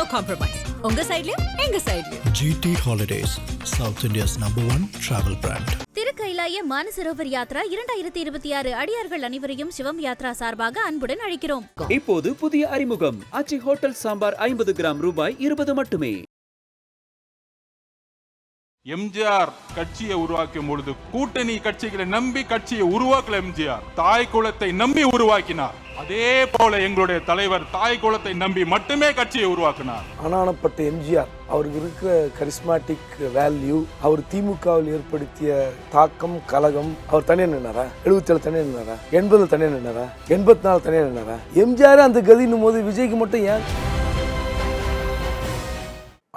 No compromise உங்க சைடுலயும் எங்க சைடுலயும் GT Holidays, South India's number one travel brand. திருக்கைலாய Manasarovar Yatra இரண்டாயிரத்தி இருபத்தி ஆறு அடியார்கள் அனைவரையும் சிவம் யாத்ரா சார்பாக அன்புடன் அழைக்கிறோம். இப்போது புதிய அறிமுகம். அச்சி ஹோட்டல் சாம்பார் ஐம்பது கிராம் ரூபாய் இருபது மட்டுமே. எம்ஜிஆர் கட்சியை உருவாக்கும் பொழுது கூட்டணி கட்சிகளை நம்பி கட்சியை உருவாக்கல எம்ஜிஆர். தாய் குலத்தை நம்பி உருவாக்கினார். அதே போல எங்களுடைய தலைவர் தாய் குலத்தை நம்பி மட்டுமே கட்சியை உருவாக்கினார். அனானப்பட்ட எம்ஜிஆர் அவருக்கு இருக்கிற கரிஸ்மாட்டிக் வேல்யூ அவர் திமுகவில் ஏற்படுத்திய தாக்கம் கலகம் அவர் தனியாக நின்னாரா? எழுபத்தேழு தனியாக நின்னாரா? எண்பதுல தனியாக நின்னாரா? எண்பத்தி நாலு தனியாக நின்னாரா? எம்ஜிஆர் அந்த கதின்னும் போது விஜய்க்கு மட்டும் ஏன்?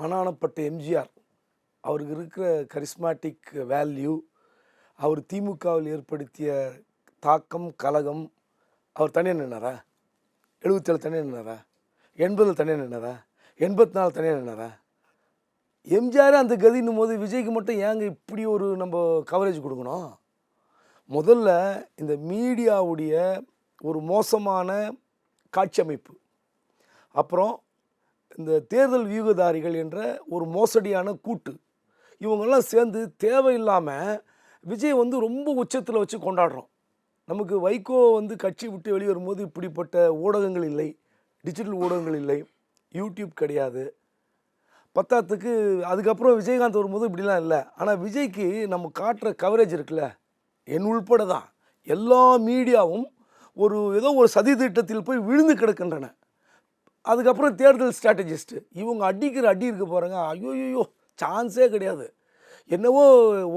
அனானப்பட்ட எம்ஜிஆர் அவருக்கு இருக்கிற கரிஸ்மாட்டிக் வேல்யூ அவர் திமுகவில் ஏற்படுத்திய தாக்கம் கலகம் அவர் தனியாக நின்னாரா? எழுபத்தேழு தனியாக நின்னாரா? எண்பதில் தனியாக நின்னாரா? எண்பத்தி நாலு தனியாக நின்னாரா? எம்ஜிஆர் அந்த கதின்னும் போது விஜய்க்கு மட்டும் ஏங்க இப்படி ஒரு நம்ம கவரேஜ் கொடுக்கணும்? முதல்ல இந்த மீடியாவுடைய ஒரு மோசமான காட்சி அமைப்பு. அப்புறம் இந்த தேர்தல் வியூகதாரிகள் என்ற ஒரு மோசடியான கூட்டு. இவங்கெல்லாம் சேர்ந்து தேவையில்லாமல் விஜய் வந்து ரொம்ப உச்சத்தில் வச்சு கொண்டாடுறோம். நமக்கு வைகோ வந்து கட்சி விட்டு வெளியே வரும்போது இப்படிப்பட்ட ஊடகங்கள் இல்லை. டிஜிட்டல் ஊடகங்கள் இல்லை. யூடியூப் கிடையாது. பத்தாத்துக்கு அதுக்கப்புறம் விஜயகாந்த் வரும்போது இப்படிலாம் இல்லை. ஆனால் விஜய்க்கு நம்ம காட்டுற கவரேஜ் இருக்குல்ல. என் உள்பட தான். எல்லா மீடியாவும் ஒரு ஏதோ ஒரு சதி திட்டத்தில் போய் விழுந்து கிடக்கின்றன. அதுக்கப்புறம் தேர்தல் ஸ்ட்ராட்டஜிஸ்ட்டு இவங்க அடிக்கிற அடி இருக்க போகிறாங்க ஐயோ சான்ஸே கிடையாது. என்னவோ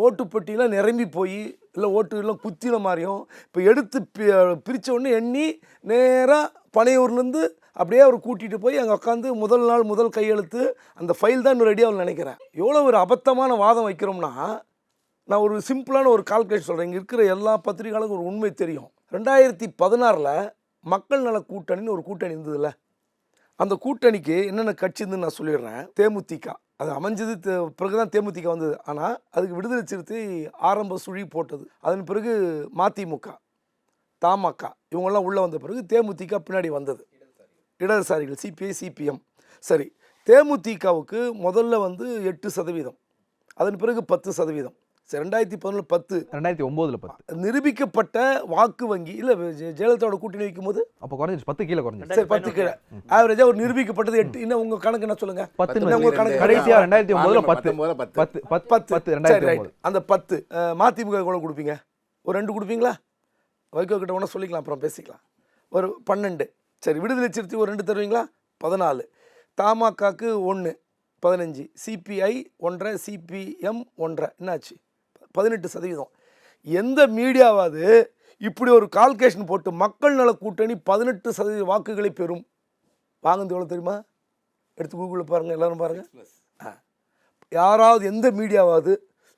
ஓட்டுப்பட்டியெலாம் நிரம்பி போய் இல்லை ஓட்டு எல்லாம் குத்தின மாதிரியும் இப்போ எடுத்து பி பிரித்த உடனே எண்ணி நேராக பனையூர்லேருந்து அப்படியே அவர் கூட்டிகிட்டு போய் அங்கே உட்காந்து முதல் நாள் முதல் கையெழுத்து அந்த ஃபைல் தான் இன்னும் ரெடியாகும் நினைக்கிறேன். எவ்வளோ ஒரு அபத்தமான வாதம் வைக்கிறோம்னா நான் ஒரு சிம்பிளான ஒரு கால்குலேஷன் சொல்கிறேன் இங்கே இருக்கிற எல்லா பத்திரிகைகளுக்கும் ஒரு உண்மை தெரியும். ரெண்டாயிரத்தி பதினாறில் மக்கள் நல கூட்டணின்னு ஒரு கூட்டணி இருந்ததில்ல. அந்த கூட்டணிக்கு என்னென்ன கட்சி நான் சொல்லிடுறேன். தேமுதிக. அது அமைஞ்சது பிறகு பிறகுதான் தேமுதிக வந்தது. ஆனால் அதுக்கு விடுதலை சிறுத்தை ஆரம்ப சுழி போட்டது. அதன் பிறகு மதிமுக தமாக இவங்கெல்லாம் உள்ளே வந்த பிறகு தேமுதிக பின்னாடி வந்தது. இடதுசாரிகள் சிபிஐ சிபிஎம். சரி தேமுதிகவுக்கு முதல்ல வந்து எட்டு சதவீதம். அதன் பிறகு பத்து சதவீதம். ரெண்டாயிரத்தி பதினொன்று பத்து. ரெண்டாயிரத்தி ஒம்போதுல பத்து. நிரூபிக்கப்பட்ட வாக்கு வங்கி இல்லை ஜெயலலிதாவோட கூட்டணி வைக்கும்போது? அப்போ குறைஞ்சிச்சு பத்து கீழே குறைஞ்சிச்சு சரி பத்து கீழே. ஆவரேஜாக ஒரு நிரூபிக்கப்பட்டது எட்டு. இன்னும் உங்கள் கணக்கு என்ன சொல்லுங்க? பத்து என்ன உங்க கணக்கு? கடைசியா ரெண்டாயிரத்தி ஒன்பதுல பத்து. பத்து. பத்து பத்து பத்து. ரெண்டாயிரத்தி அந்த பத்து. மதிமுக கூட கொடுப்பீங்க? ஒரு ரெண்டு கொடுப்பீங்களா? வைகோ கிட்ட ஒன்றா சொல்லிக்கலாம் அப்புறம் பேசிக்கலாம். ஒரு பன்னெண்டு. சரி விடுதலை சிறுத்தை ஒரு ரெண்டு தருவீங்களா? பதினாலு. தமாகாக்கு ஒன்று பதினஞ்சு. சிபிஐ ஒன்றரை சிபிஎம் ஒன்றரை. என்னாச்சு? பதினெட்டு சதவீதம். எந்த மீடியாவாவது இப்படி ஒரு கால்குலேஷன் போட்டு மக்கள் நல கூட்டணி பதினெட்டு சதவீத வாக்குகளை பெறும். வாங்குறது எவ்வளோ தெரியுமா? எடுத்து கூகுளில் பாருங்கள் எல்லாரும் பாருங்கள் ஆ. யாராவது எந்த மீடியாவாவது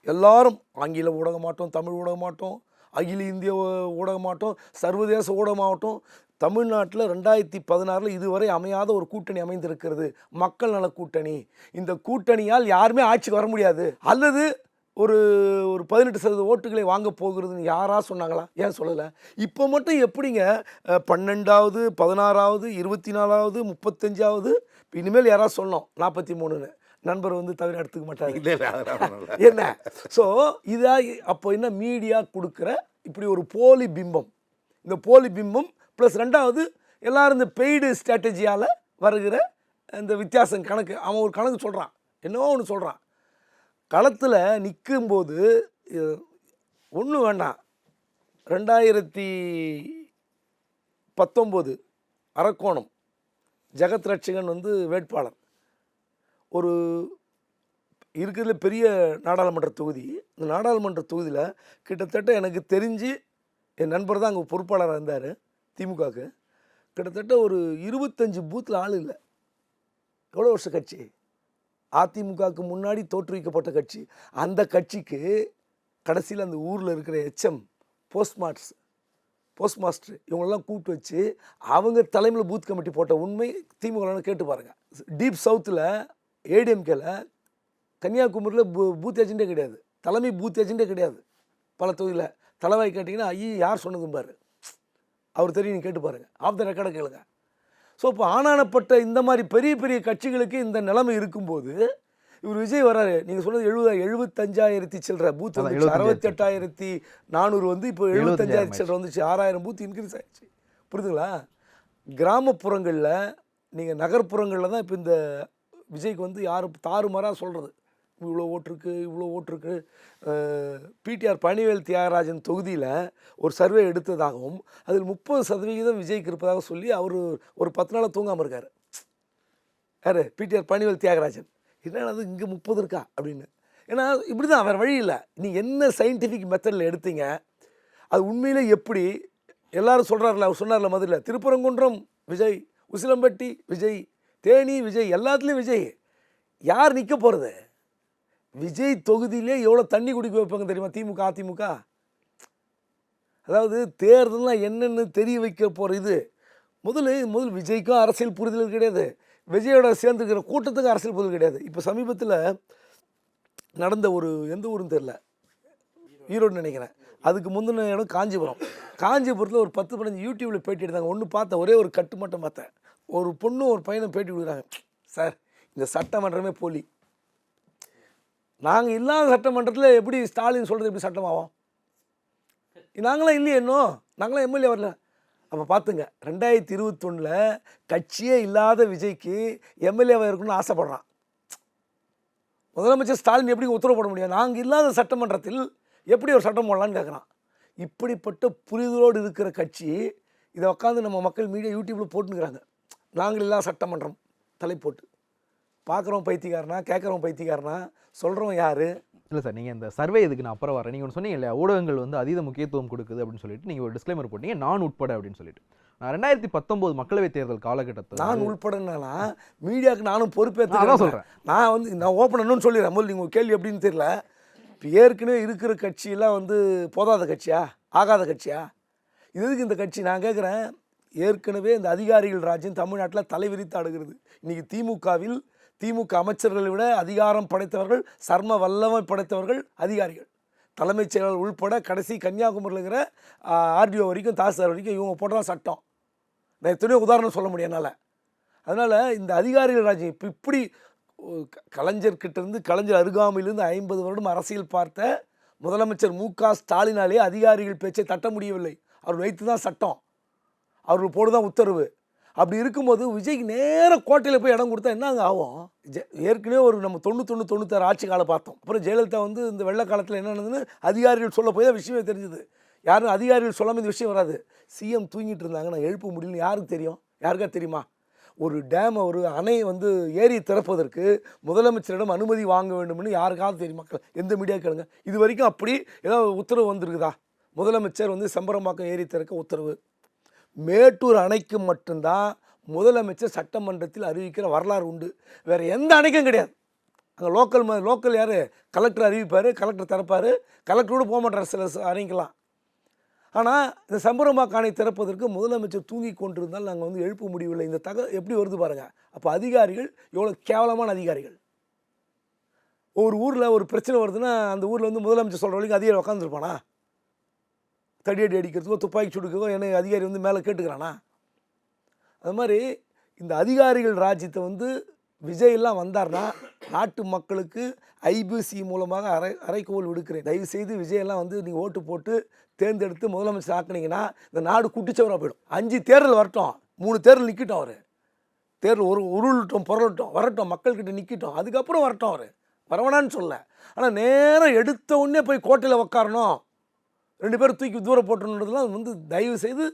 எல்லாரும் ஆங்கில ஊடகமாகட்டும் தமிழ் ஊடகமாகட்டும் அகில இந்திய ஊடகமாகட்டும் சர்வதேச ஊடகமாகட்டும் தமிழ்நாட்டில் ரெண்டாயிரத்தி பதினாறில் இதுவரை அமையாத ஒரு கூட்டணி அமைந்திருக்கிறது. மக்கள் நல கூட்டணி. இந்த கூட்டணியால் யாருமே ஆட்சிக்கு வர முடியாது. அல்லது ஒரு ஒரு பதினெட்டு சதவீத ஓட்டுகளை வாங்க போகிறதுன்னு யாரா சொன்னாங்களா? ஏன் சொல்லலை? இப்போ மட்டும் எப்படிங்க? பன்னெண்டாவது பதினாறாவது இருபத்தி நாலாவது முப்பத்தஞ்சாவது இனிமேல் யாராவது சொன்னோம் நாற்பத்தி மூணுன்னு நண்பர் வந்து தவிர எடுத்துக்க இல்ல. என்ன? ஸோ இதா அப்போ என்ன மீடியா கொடுக்குற இப்படி ஒரு போலி பிம்பம். இந்த போலி பிம்பம் ப்ளஸ் ரெண்டாவது எல்லாரும் இந்த பெய்டு ஸ்ட்ராட்டஜியால் வருகிற இந்த வித்தியாசம் கணக்கு. அவன் ஒரு கணக்கு சொல்கிறான் என்னவோ ஒன்று சொல்கிறான் களத்தில் நிற்கும்போது ஒன்றும் வேண்டாம் ரெண்டாயிரத்தி பத்தொம்போது அரக்கோணம் ஜெகத் ரட்சகன் வந்து வேட்பாளர். ஒரு இருக்கிறதுல பெரிய நாடாளுமன்ற தொகுதி. இந்த நாடாளுமன்ற தொகுதியில் கிட்டத்தட்ட எனக்கு தெரிஞ்சு என் நண்பர் தான் அங்கே பொறுப்பாளராக இருந்தார் திமுகவுக்கு. கிட்டத்தட்ட ஒரு இருபத்தஞ்சி பூத்தில் ஆள் இல்லை. எவ்வளோ வருஷம் கட்சி அதிமுகவுக்கு முன்னாடி தோற்றுவிக்கப்பட்ட கட்சி. அந்த கட்சிக்கு கடைசியில் அந்த ஊரில் இருக்கிற HM postmaster postmaster இவங்களெல்லாம் கூப்பிட்டு வச்சு அவங்க தலைமையில் பூத் கமிட்டி போட்ட உண்மை திமுக கேட்டு பாருங்கள் டீப் சவுத்தில் ஏடிஎம்கேல கன்னியாகுமரியில் பூ பூத் ஏஜெண்டே கிடையாது. தலைமை பூத் ஏஜெண்டே கிடையாது. பல தொகுதியில் தலைவாய் கேட்டிங்கன்னா ஐயோ யார் சொன்னதும் பாரு அவர் தெரியும் நீ கேட்டு பாருங்கள் ஆஃப் த ரெக்கார்டை கேளுங்க. ஸோ இப்போ ஆனானப்பட்ட இந்த மாதிரி பெரிய பெரிய கட்சிகளுக்கு இந்த நிலைமை இருக்கும்போது இவர் விஜய் வராரு நீங்கள் சொன்னது எழுபது எழுபத்தஞ்சாயிரத்தி சில்லற பூத் வந்துச்சு. 75,000 அறுபத்தெட்டாயிரத்தி நானூறு வந்து இப்போ 75,000 எழுபத்தஞ்சாயிரத்தி சில்லற வந்துச்சு. ஆறாயிரம் பூத் இன்க்ரீஸ் ஆயிடுச்சு. புரியுதுங்களா? கிராமப்புறங்களில் நீங்கள் நகர்ப்புறங்களில் தான் இப்போ இந்த விஜய்க்கு வந்து யார் தாறுமாறாக சொல்கிறது இவ்வளோ ஓட்டிருக்கு இவ்வளோ ஓட்டிருக்கு. பிடிஆர் பனிவேல் தியாகராஜன் தொகுதியில் ஒரு சர்வே எடுத்ததாகவும் அதில் முப்பது சதவிகிதம் விஜய்க்கு இருப்பதாக சொல்லி அவர் ஒரு பத்து நாளாக தூங்காமல் இருக்கார். யார்? பிடிஆர் பனிவேல் தியாகராஜன். என்னது இங்கே முப்பது இருக்கா? அப்படின்னு. ஏன்னா இப்படி தான் வேறு வழி இல்லை. நீ என்ன சயின்டிஃபிக் மெத்தடில் எடுத்தீங்க அது உண்மையிலே எப்படி? எல்லாரும் சொல்கிறார்ல அவர் சொன்னார்ல மதுரையில் திருப்பரங்குன்றம் விஜய் உசிலம்பட்டி விஜய் தேனி விஜய் எல்லாத்துலேயும் விஜய். யார் நிற்க போகிறது விஜய் தொகுதியிலே எவ்வளோ தண்ணி குடிக்க வைப்பாங்க தெரியுமா? திமுக அதிமுக? அதாவது தேர்தல்னால் என்னென்னு தெரிய வைக்க போகிற இது. முதல்ல முதல் விஜய்க்கும் அரசியல் புரிதல் கிடையாது. விஜயோட சேர்ந்துருக்கிற கூட்டத்துக்கும் அரசியல் புரிதல் கிடையாது. இப்போ சமீபத்தில் நடந்த ஒரு எந்த ஊரும் தெரில ஈரோடு நினைக்கிறேன். அதுக்கு முந்தின இடம் காஞ்சிபுரம். காஞ்சிபுரத்தில் ஒரு பத்து பதினஞ்சு யூடியூப்பில் பேட்டி எடுத்தாங்க. ஒன்று பார்த்தேன் ஒரே ஒரு கட்டு மட்டும் பார்த்தேன். ஒரு பொண்ணும் ஒரு பையனும் பேட்டி கொடுக்குறாங்க. சார் இந்த சட்டமன்றமே போலி. நாங்கள் இல்லாத சட்டமன்றத்தில் எப்படி ஸ்டாலின் சொல்கிறது எப்படி சட்டமாகும்? நாங்களாம் இல்லையே இன்னும். நாங்களாம் எம்எல்ஏ வரல. அப்போ பார்த்துங்க ரெண்டாயிரத்தி இருபத்தொன்னில் கட்சியே இல்லாத விஜய்க்கு எம்எல்ஏவாக இருக்கணும்னு ஆசைப்பட்றான். முதலமைச்சர் ஸ்டாலின் எப்படி உத்தரவு போட முடியும்? நாங்கள் இல்லாத சட்டமன்றத்தில் எப்படி ஒரு சட்டம் போடலான்னு கேட்குறான் இப்படிப்பட்ட புரிதலோடு இருக்கிற கட்சி இதை உட்காந்து நம்ம மக்கள் மீடியா யூடியூப்பில் போட்டுக்கிறாங்க நாங்கள் இல்லாத சட்டமன்றம் தலை போட்டு. பார்க்குறோம் பைத்தியக்காரனா கேட்குறோம் பைத்தியக்காரனா சொல்கிறவன் யார்? இல்லை சார் நீங்கள் இந்த சர்வே இதுக்கு நான் அப்புறம் வரேன். நீங்கள் ஒன்று சொன்னீங்க இல்லையா ஊடகங்கள் வந்து அதீத முக்கியத்துவம் கொடுக்குது அப்படின்னு சொல்லிட்டு நீங்கள் ஒரு டிஸ்க்ளைமர் போட்டீங்க நான் உட்பட அப்படின்னு சொல்லிட்டு. நான் ரெண்டாயிரத்தி பத்தொம்போது மக்களவைத் தேர்தல் காலகட்டத்தில் நான் உள்படனா மீடியாவுக்கு நானும் நான் பொறுப்பேற்று சொல்றேன். நான் வந்து நான் ஓப்பன் சொல்லிடுறேன். முதல்ல நீங்கள் கேள்வி எப்படின்னு தெரியல. இப்போ ஏற்கனவே இருக்கிற கட்சியெல்லாம் வந்து போதாத கட்சியா? ஆகாத கட்சியா? இது எதுக்கு இந்த கட்சி? நான் கேட்குறேன் ஏற்கனவே இந்த அதிகாரிகள் ராஜ்யம் தமிழ்நாட்டில் தலைவிரித்து ஆடுகிறது. இன்றைக்கி திமுகவில் திமுக அமைச்சர்களை விட அதிகாரம் படைத்தவர்கள் சர்ம வல்லமை படைத்தவர்கள் அதிகாரிகள். தலைமைச் செயலாளர் உள்பட கடைசி கன்னியாகுமரியில் இருக்கிற ஆர்டிஓ வரைக்கும் தாசில்தார் வரைக்கும் இவங்க போடுற சட்டம். நான் எத்தனையோ உதாரணம் சொல்ல முடியும் என்னால். அதனால் இந்த அதிகாரிகள் ராஜ்யம் இப்போ இப்படி கலைஞர்கிட்டேருந்து கலைஞர் அருகாமையிலிருந்து ஐம்பது வருடம் அரசியல் பார்த்த முதலமைச்சர் மு க ஸ்டாலினாலே அதிகாரிகள் பேச்சை தட்ட முடியவில்லை. அவர் வைத்து தான் சட்டம். அவர்கள் போடுதான் உத்தரவு. அப்படி இருக்கும்போது விஜய்க்கு நேராக கோட்டையில் போய் இடம் கொடுத்தா என்ன அங்கே ஆகும்? ஜெ- ஏற்கனவே ஒரு நம்ம தொண்ணூத்தொன்று தொண்ணூத்தாறு ஆட்சி காலம் பார்த்தோம். அப்புறம் ஜெயலலிதா வந்து இந்த வெள்ள காலத்தில் என்ன நடந்ததுன்னு அதிகாரிகள் சொல்ல போய் தான் விஷயமே தெரிஞ்சுது. யாரும் அதிகாரிகள் சொல்லாமல் இந்த விஷயம் வராது. சிஎம் தூங்கிட்டு இருந்தாங்க. நான் எழுப்ப முடியலன்னு யாருக்கு தெரியும்? யாருக்கா தெரியுமா? ஒரு டேமை ஒரு அணையை வந்து ஏரி திறப்பதற்கு முதலமைச்சரிடம் அனுமதி வாங்க வேண்டும்னு யாருக்காவது தெரியும்? மக்கள் எந்த மீடியா கேளுங்க. இது வரைக்கும் அப்படி ஏதாவது உத்தரவு வந்திருக்குதா? முதலமைச்சர் வந்து செம்பரம்பாக்கம் ஏரி திறக்க உத்தரவு. மேட்டூர் அணைக்கு மட்டும்தான் முதலமைச்சர் சட்டமன்றத்தில் அறிவிக்கிற வரலாறு உண்டு. வேறு எந்த அணைக்கும் கிடையாது. அங்கே லோக்கல் ம லோக்கல் யார்? கலெக்டர் அறிவிப்பார் கலெக்டர் திறப்பார் கலெக்டரோடு போக மாட்டார் சில அணைக்கலாம் ஆனால் இந்த சம்பரமாக காணை திறப்பதற்கு முதலமைச்சர் தூங்கி கொண்டிருந்தால் நாங்கள் வந்து எழுப்ப முடியவில்லை. இந்த தகவல் எப்படி வருது பாருங்கள் அப்போ அதிகாரிகள் எவ்வளோ கேவலமான அதிகாரிகள். ஒரு ஊரில் ஒரு பிரச்சனை வருதுன்னா அந்த ஊரில் வந்து முதலமைச்சர் சொல்கிற வரைக்கும் அதிகாரி உட்காந்துருப்பானா தடியடி அடிக்கிறதுக்கோ துப்பாக்கி சுடுக்கோ என்ன அதிகாரி வந்து மேலே கேட்டுக்கிறானா? அது மாதிரி இந்த அதிகாரிகள் ராஜ்யத்தை வந்து விஜய் எல்லாம் வந்தார்னா நாட்டு மக்களுக்கு ஐபிசி மூலமாக அரை அரைக்கோல் விடுக்கிறேன். தயவு செய்து விஜய் வந்து நீங்கள் ஓட்டு போட்டு தேர்ந்தெடுத்து முதலமைச்சர் ஆக்குனீங்கன்னா இந்த நாடு குட்டிச்சவராக போயிடும். அஞ்சு தேர்தல் வரட்டும். மூணு தேர்தல் நிற்கட்டும் அவர். தேர்தல் ஒரு உருளட்டும் புரளட்டும் வரட்டும் மக்கள்கிட்ட நிற்கட்டும் அதுக்கப்புறம் வரட்டும் அவர். வரவனான்னு சொல்ல ஆனால் நேரம் எடுத்த உடனே போய் கோட்டையில் உக்காரணும். ரெண்டு பேரும் தூக்கி தூரம் போட்டுறதுலாம் வந்து தயவு செய்து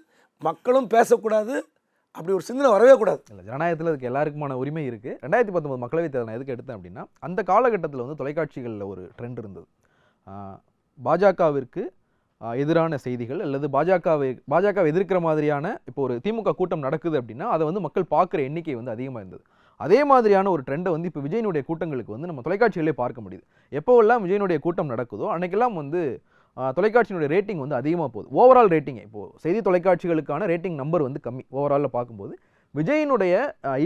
மக்களும் பேசக்கூடாது. அப்படி ஒரு சிந்தனை வரவே கூடாது. இல்லை ஜனநாயகத்தில் அதுக்கு எல்லாருக்குமான உரிமை இருக்குது ரெண்டாயிரத்தி பத்தொம்பது மக்களவைத் தேர்தல் நான் எதுக்கு எடுத்தேன் அப்படின்னா அந்த காலகட்டத்தில் வந்து தொலைக்காட்சிகளில் ஒரு ட்ரெண்ட் இருந்தது. பாஜகவிற்கு எதிரான செய்திகள் அல்லது பாஜகவை பாஜகவை எதிர்க்கிற மாதிரியான இப்போ ஒரு திமுக கூட்டம் நடக்குது அப்படின்னா அதை வந்து மக்கள் பார்க்குற எண்ணிக்கை வந்து அதிகமாக இருந்தது. அதே மாதிரியான ஒரு ட்ரெண்டை வந்து இப்போ விஜயனுடைய கூட்டங்களுக்கு வந்து நம்ம தொலைக்காட்சிகளே பார்க்க முடியுது. எப்போவெல்லாம் விஜயனுடைய கூட்டம் நடக்குதோ அன்னைக்கெல்லாம் வந்து தொலைக்காட்சியினுடைய ரேட்டிங் வந்து அதிகமாக போகுது. ஓவரால் ரேட்டிங் இப்போது செய்தி தொலைக்காட்சிகளுக்கான ரேட்டிங் நம்பர் வந்து கம்மி. ஓவராலில் பார்க்கும்போது விஜயினுடைய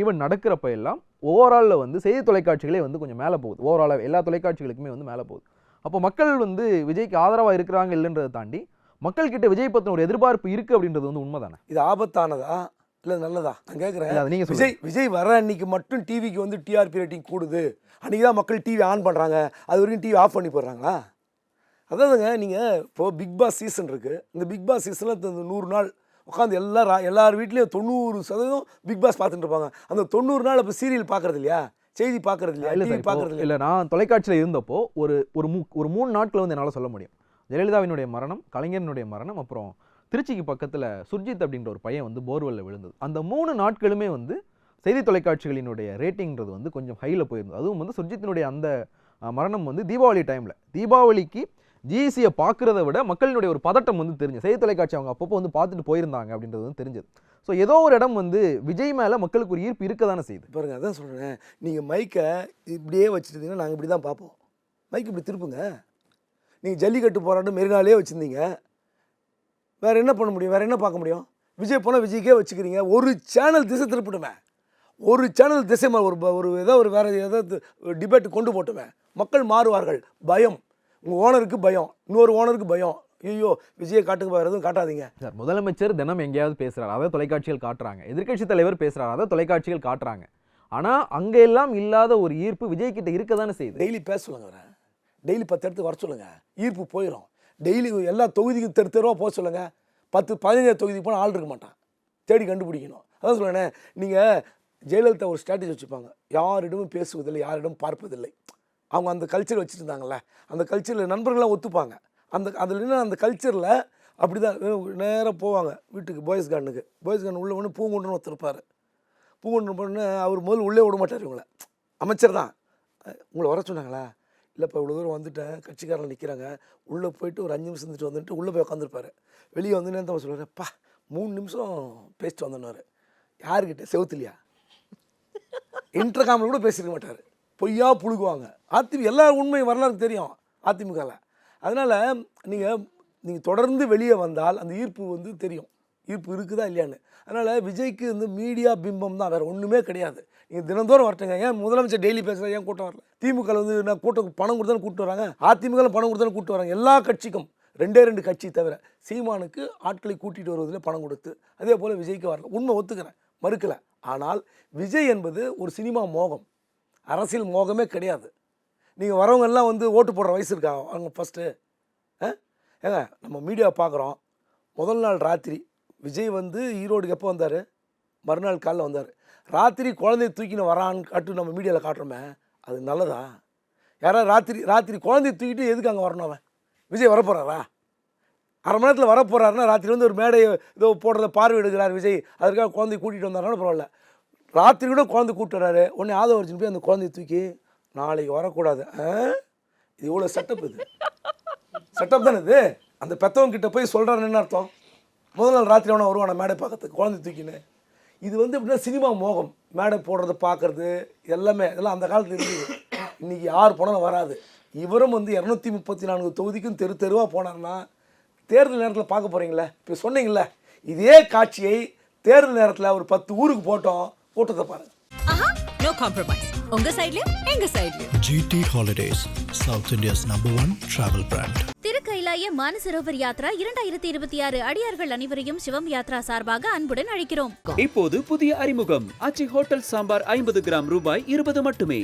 ஈவெண்ட் நடக்கிறப்ப எல்லாம் ஓவராலில் வந்து செய்தி தொலைக்காட்சிகளே வந்து கொஞ்சம் மேலே போகுது. ஓவராலாக எல்லா தொலைக்காட்சிகளுக்குமே வந்து மேலே போகுது. அப்போ மக்கள் வந்து விஜய்க்கு ஆதரவாக இருக்கிறாங்க இல்லைன்றதை தாண்டி மக்கள்கிட்ட விஜய் பற்றின ஒரு எதிர்பார்ப்பு இருக்குது அப்படின்றது வந்து உண்மைதானே? இது ஆபத்தானதா? இல்லை நல்லதா? நான் கேட்குறேன் அது நீங்க விஜய் விஜய் வர அன்னைக்கு மட்டும் டிவிக்கு வந்து டிஆர்பி ரேட்டிங் கூடுது. அன்றைக்கி தான் மக்கள் டிவி ஆன் பண்ணுறாங்க அது வரைக்கும் டிவி ஆஃப் பண்ணி போடுறாங்களா? அதாவதுங்க நீங்கள் இப்போது பிக் பாஸ் சீசன் இருக்குது இந்த பிக் பாஸ் சீசனில் இந்த நூறு நாள் உட்காந்து எல்லா எல்லார் வீட்லேயும் தொண்ணூறு சதவீதம் பிக் பாஸ் பார்த்துட்டு இருப்பாங்க. அந்த தொண்ணூறு நாள் இப்போ சீரியல் பார்க்குறது இல்லையா? செய்தி பார்க்குறது இல்லையா? இல்ல பார்க்குறது இல்லையா? இல்ல நான் தொலைக்காட்சியில் இருந்தப்போ ஒரு ஒரு மூ ஒரு மூணு நாட்கள் வந்து என்னால் சொல்ல முடியும். ஜெயலலிதாவினுடைய மரணம் கலைஞரினுடைய மரணம் அப்புறம் திருச்சிக்கு பக்கத்துல சுர்ஜித் அப்படின்ற ஒரு பையன் வந்து போர்வெல்ல விழுந்தது. அந்த மூணு நாட்களுமே வந்து செய்தி தொலைக்காட்சிகளினுடைய ரேட்டிங்கிறது வந்து கொஞ்சம் ஹையில் போயிருந்தது. அதுவும் வந்து சுர்ஜித்தினுடைய அந்த மரணம் வந்து தீபாவளி டைம்ல தீபாவளிக்கு ஜிஇசியை பார்க்குறத விட மக்களினுடைய ஒரு பதட்டம் வந்து தெரிஞ்சு செய்தி தொலைக்காட்சி அவங்க அப்பப்போ வந்து பார்த்துட்டு போயிருந்தாங்க அப்படின்றது வந்து தெரிஞ்சது. ஸோ ஏதோ ஒரு இடம் வந்து விஜய் மேலே மக்களுக்கு ஒரு ஈர்ப்பு இருக்க தானே செய்யுது. பாருங்க அதான் சொல்கிறேன் நீங்கள் மைக்கை இப்படியே வச்சுருந்தீங்கன்னா நாங்கள் இப்படி தான் பார்ப்போம். மைக் இப்படி திருப்புங்க. நீங்கள் ஜல்லிக்கட்டு போராட்டம் மெரினாலே வச்சுருந்தீங்க. வேறு என்ன பண்ண முடியும்? வேறு என்ன பார்க்க முடியும்? விஜய் போனால் விஜய்க்கே வச்சுக்கிறீங்க. ஒரு சேனல் திசை திருப்பிடுமே ஒரு சேனல் திசை ஒரு ஒரு ஏதோ ஒரு வேறு ஏதாவது டிபேட் கொண்டு போட்டுமே. மக்கள் மாறுவார்கள். பயம். உங்கள் ஓனருக்கு பயம். இன்னொரு ஓனருக்கு பயம். ஐயோ விஜயை காட்டுக்கு வேறு எதுவும் காட்டாதீங்க. சார் முதலமைச்சர் தினம் எங்கேயாவது பேசுறாரு. அதை தொலைக்காட்சிகள் காட்டுறாங்க. எதிர்க்கட்சி தலைவர் பேசுறாரு. அதை தொலைக்காட்சிகள் காட்டுறாங்க. ஆனா அங்க எல்லாம் இல்லாத ஒரு ஈர்ப்பு விஜய் கிட்ட இருக்க தானே செய்யுது. டெய்லி பேச சொல்லுங்க டெய்லி பத்து இடத்துக்கு வர சொல்லுங்க. ஈர்ப்பு போயிடும் டெய்லி எல்லா தொகுதிக்கும் தெரு தெருவா போக சொல்லுங்க. பத்து பதினஞ்சு தொகுதிக்கு போனால் ஆள் இருக்க மாட்டான். தேடி கண்டுபிடிக்கணும். அதான் சொல்லுவேனே நீங்கள் ஜெயலலிதா ஒரு ஸ்ட்ராட்டஜி வச்சுப்பாங்க. யாரிடமும் பேசுவதில்லை யாரிடம் பார்ப்பதில்லை. அவங்க அந்த கல்ச்சர் வச்சுட்டு இருந்தாங்கள்ல அந்த கல்ச்சரில் நண்பர்கள்லாம் ஒத்துப்பாங்க. அந்த அதில் என்ன அந்த கல்ச்சரில் அப்படி தான் நேராக போவாங்க வீட்டுக்கு பாய்ஸ் கார்டனுக்கு பாய்ஸ் கார்டன் உள்ளே ஒன்று பூங்குண்டுன்னு ஒருத்தர் பூங்குண்டு பண்ணு அவர் முதல்ல உள்ளே விட மாட்டார் இவங்கள. அமைச்சர் தான். உங்களை வர சொன்னாங்களா? இல்லைப்பா இவ்வளோ தூரம் வந்துட்டேன். கட்சிக்காரன் நிற்கிறாங்க உள்ளே போயிட்டு ஒரு அஞ்சு நிமிஷம் இருந்துட்டு வந்துட்டு உள்ளே போய் உட்காந்துருப்பார் வெளியே வந்து நேரத்தை சொல்லுவார் பா மூணு நிமிஷம் பேசிட்டு வந்தோன்னாரு. யாருக்கிட்ட செவுத்துலையா? இன்டர்காமில் கூட பேசியிருக்க மாட்டார். பொய்யா புழுகுவாங்க. அதிமுக எல்லா உண்மை வரலாறு தெரியும் அதிமுகவில் அதனால் நீங்கள் நீங்கள் தொடர்ந்து வெளியே வந்தால் அந்த ஈர்ப்பு வந்து தெரியும். ஈர்ப்பு இருக்குதா இல்லையான்னு. அதனால் விஜய்க்கு வந்து மீடியா பிம்பம் தான். வேறு ஒன்றுமே கிடையாது. நீங்கள் தினந்தோறும் வரட்டுங்க. ஏன் முதலமைச்சர் டெய்லி பேசுகிற ஏன் கூட்டம் வரல? திமுக வந்து நான் கூட்டம் பணம் கொடுத்தாலும் கூப்பிட்டு வராங்க. அதிமுக பணம் கொடுத்தாலும் கூப்பிட்டு வராங்க. எல்லா கட்சிக்கும் ரெண்டே ரெண்டு கட்சி தவிர சீமானுக்கு ஆட்களை கூட்டிகிட்டு வருவதில் பணம் கொடுத்து அதே போல் விஜய்க்கு வரல. உண்மை ஒத்துக்கிறேன். மறுக்கலை. ஆனால் விஜய் என்பது ஒரு சினிமா மோகம். அரசியல் மோகமே கிடையாது. நீங்கள் வரவங்க எல்லாம் வந்து ஓட்டு போடுற வயசு இருக்கா? அவங்க ஃபஸ்ட்டு ஏங்க நம்ம மீடியா பார்க்குறோம் முதல் நாள் ராத்திரி விஜய் வந்து ஈரோடுக்கு எப்போ வந்தார்? மறுநாள் காலைல வந்தார். ராத்திரி குழந்தைய தூக்கின்னு வரான்னு காட்டு நம்ம மீடியாவில் காட்டுறோமே அது நல்லதா? யாராவது ராத்திரி ராத்திரி குழந்தைய தூக்கிட்டு எதுக்கு அங்கே வரணும் அவன்? விஜய் வரப்போகிறாரா அரை மணி நேரத்தில் வரப்போகிறாருன்னா ராத்திரி வந்து ஒரு மேடை ஏதோ போடுறத பார்வையிடுகிறார் விஜய். அதற்காக குழந்தைய கூட்டிகிட்டு வந்தாருன்னா பரவாயில்ல. ராத்திரி கூட குழந்தை கூப்பிட்டு வராரு உடனே ஆதவ அர்ஜுன் போய் அந்த குழந்தைய தூக்கி நாளைக்கு வரக்கூடாது. ஆ? இது இவ்வளோ செட்டப் இது. செட்டப் தானே இது? அந்த பெத்தவங்க கிட்ட போய் சொல்கிறாருன்னு என்ன அர்த்தம்? முதல் நாள் ராத்திரி அவனை வருவான் மேடை பார்க்கறதுக்கு குழந்தை தூக்கின்னு? இது வந்து எப்படின்னா சினிமா மோகம். மேடை போடுறத பார்க்குறது எல்லாமே. இதெல்லாம் அந்த காலத்தில் இருந்தது. இன்னைக்கு யார் போனாலும் வராது. இவரும் வந்து இரநூத்தி முப்பத்தி நான்கு தொகுதிக்கும் தெரு தெருவாக போனார்னா தேர்தல் நேரத்தில் பார்க்க போகிறீங்களே இப்போ சொன்னீங்களே இதே காட்சியை தேர்தல் நேரத்தில் ஒரு பத்து ஊருக்கு போட்டோம். கூட்டத்தை பாருங்க. ஆஹா நோ காம்ப்ரமைஸ் உங்க சைடுலயும் எங்க சைடுலயும் GT Holidays, South India's number one travel brand. திருக்கைலாய Manasarovar Yatra இரண்டாயிரத்தி இருபத்தி ஆறு அடியார்கள் அனைவரையும் சிவம் யாத்ரா சார்பாக அன்புடன் அழைக்கிறோம். இப்போது புதிய அறிமுகம். ஆச்சி ஹோட்டல் சாம்பார் ஐம்பது கிராம் ரூபாய் இருபது மட்டுமே.